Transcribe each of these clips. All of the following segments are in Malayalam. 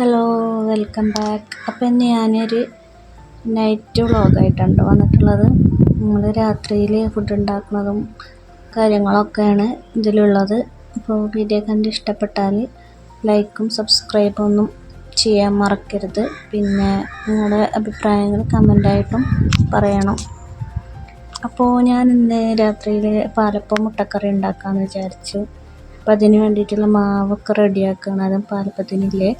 ഹലോ വെൽക്കം ബാക്ക് അപ്പം ഇന്ന് ഞാനൊരു നൈറ്റ് വ്ളോഗായിട്ടാണ് വന്നിട്ടുള്ളത്. നമ്മൾ രാത്രിയിൽ ഫുഡ് ഉണ്ടാക്കുന്നതും കാര്യങ്ങളൊക്കെയാണ് ഇതിലുള്ളത്. അപ്പോൾ വീഡിയോ കണ്ട് ഇഷ്ടപ്പെട്ടാൽ ലൈക്കും സബ്സ്ക്രൈബും ഒന്നും ചെയ്യാൻ മറക്കരുത്. പിന്നെ നിങ്ങളുടെ അഭിപ്രായങ്ങൾ കമന്റായിട്ടും പറയണം. അപ്പോൾ ഞാൻ ഇന്ന് രാത്രിയിൽ പാലപ്പം മുട്ടക്കറി ഉണ്ടാക്കാമെന്ന് വിചാരിച്ചു. അപ്പം അതിന് വേണ്ടിയിട്ടുള്ള മാവൊക്കെ റെഡിയാക്കുന്നതും പാലപ്പത്തിനില്ലേ.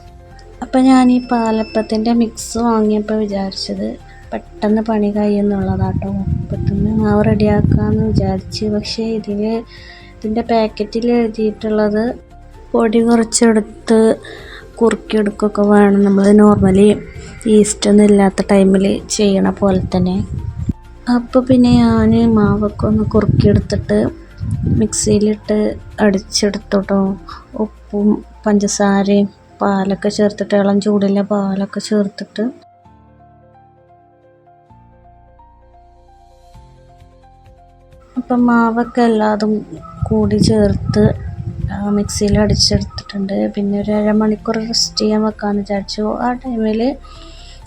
അപ്പം ഞാൻ ഈ പാലപ്പത്തിന്റെ മിക്സ് വാങ്ങിയപ്പോൾ വിചാരിച്ചത് പെട്ടെന്ന് പണി കഴിയുന്നുള്ളതാട്ടോ. പെട്ടെന്ന് മാവ് റെഡിയാക്കാമെന്ന് വിചാരിച്ച്. പക്ഷേ ഇതിൽ ഇതിന്റെ പാക്കറ്റിൽ എഴുതിയിട്ടുള്ളത് പൊടി കുറച്ചെടുത്ത് കുറുക്കിയെടുക്കുകയൊക്കെ വേണം. നമ്മൾ നോർമലി ഈസ്റ്റൊന്നും ഇല്ലാത്ത ടൈമിൽ ചെയ്യണ പോലെ തന്നെ. അപ്പോൾ പിന്നെ ഞാൻ മാവൊക്കെ ഒന്ന് കുറുക്കിയെടുത്തിട്ട് മിക്സിയിലിട്ട് അടിച്ചെടുത്തോട്ടോ. ഉപ്പും പഞ്ചസാരയും പാലൊക്കെ ചേർത്തിട്ട് ഇളം ചൂടിലെ പാലൊക്കെ ചേർത്തിട്ട്. അപ്പം മാവൊക്കെ എല്ലാതും കൂടി ചേർത്ത് മിക്സിയിൽ അടിച്ചെടുത്തിട്ടുണ്ട്. പിന്നെ ഒരു അരമണിക്കൂർ റെസ്റ്റ് ചെയ്യാൻ വെക്കാമെന്ന് വിചാരിച്ചു. ആ ടൈമിൽ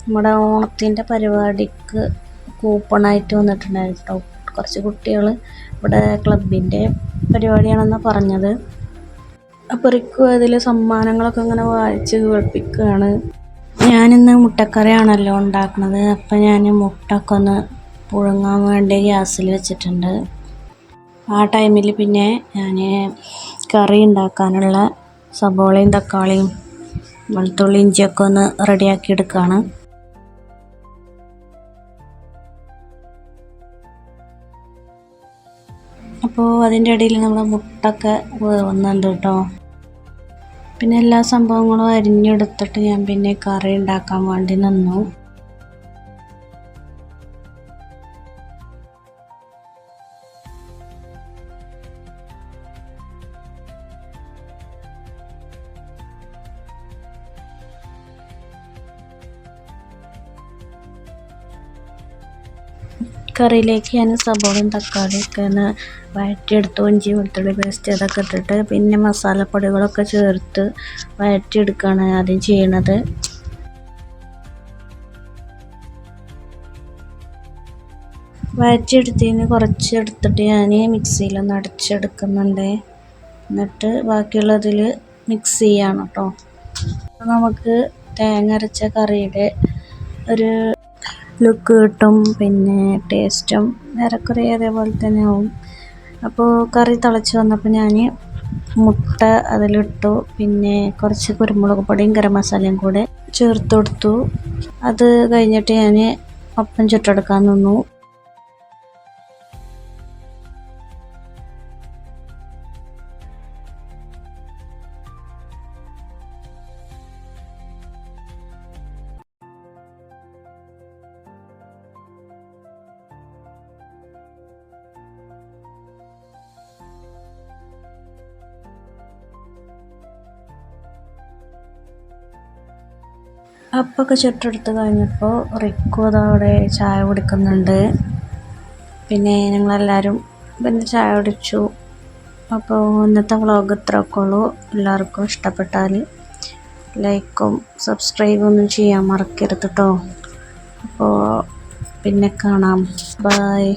നമ്മുടെ ഓണത്തിന്റെ പരിപാടിക്ക് കൂപ്പണായിട്ട് വന്നിട്ടുണ്ടായിരുന്നു കേട്ടോ. കുറച്ച് കുട്ടികൾ ഇവിടെ ക്ലബിന്റെ പരിപാടിയാണെന്നാണ് പറഞ്ഞത്. അപ്പോൾ റിക്കു അതിൽ സമ്മാനങ്ങളൊക്കെ ഇങ്ങനെ വായിച്ച് കേൾപ്പിക്കുകയാണ് ഞാനിന്ന് മുട്ടക്കറിയാണല്ലോ ഉണ്ടാക്കുന്നത് അപ്പം ഞാൻ മുട്ടൊക്കെ ഒന്ന് പുഴുങ്ങാൻ വേണ്ടി ഗ്യാസിൽ വെച്ചിട്ടുണ്ട്. ആ ടൈമിൽ പിന്നെ ഞാൻ കറി ഉണ്ടാക്കാനുള്ള സബോളയും തക്കാളിയും വെളുത്തുള്ളി ഇഞ്ചിയൊക്കെ ഒന്ന് റെഡിയാക്കി എടുക്കുകയാണ് അപ്പോൾ അതിന്റെ ഇടയിൽ നമ്മുടെ മുട്ടൊക്കെ വേവുന്നുണ്ട് കേട്ടോ. പിന്നെ എല്ലാ സംഭവങ്ങളും അരിഞ്ഞെടുത്തിട്ട് ഞാൻ പിന്നെ കറി ഉണ്ടാക്കാൻ വേണ്ടി നിന്നു. കറിയിലേക്ക് ഞാൻ സബോളയും തക്കാളിയൊക്കെ ഒന്ന് വഴറ്റിയെടുത്ത് ഇഞ്ചി വെളുത്തുള്ളി പേസ്റ്റ് അതൊക്കെ ഇട്ടിട്ട് പിന്നെ മസാലപ്പൊടികളൊക്കെ ചേർത്ത് വഴറ്റിയെടുക്കുകയാണ് ആദ്യം ചെയ്യണത്. വഴറ്റിയെടുത്തതിന് കുറച്ച് എടുത്തിട്ട് ഞാൻ മിക്സിയിലൊന്ന് അടച്ചെടുക്കുന്നുണ്ട്. എന്നിട്ട് ബാക്കിയുള്ളതിൽ മിക്സ് ചെയ്യാണ് കേട്ടോ. നമുക്ക് തേങ്ങ അരച്ച കറിയുടെ ഒരു ലുക്ക് കിട്ടും പിന്നെ ടേസ്റ്റും ഏറെക്കുറെ അതേപോലെ തന്നെ ആവും. അപ്പോൾ കറി തിളച്ച് വന്നപ്പോൾ ഞാൻ മുട്ട അതിലിട്ടു പിന്നെ കുറച്ച് കുരുമുളക് പൊടിയും ഗരം മസാലയും കൂടെ ചേർത്ത് കൊടുത്തു. അത് കഴിഞ്ഞിട്ട് ഞാൻ അപ്പം ചുട്ടെടുക്കാൻ നിന്നു. അപ്പൊക്കെ ചുട്ടെടുത്ത് കഴിഞ്ഞപ്പോൾ റിക്കു അതവിടെ ചായ കുടിക്കുന്നുണ്ട്. പിന്നെ ഞങ്ങളെല്ലാവരും പിന്നെ ചായ കുടിച്ചു. അപ്പോൾ ഇന്നത്തെ വ്ളോഗ് ഇത്രയൊക്കെ ഉള്ളൂ. എല്ലാവർക്കും ഇഷ്ടപ്പെട്ടാൽ ലൈക്കും സബ്സ്ക്രൈബും ഒന്നും ചെയ്യാൻ മറക്കരുത് കേട്ടോ അപ്പോൾ പിന്നെ കാണാം. ബായ്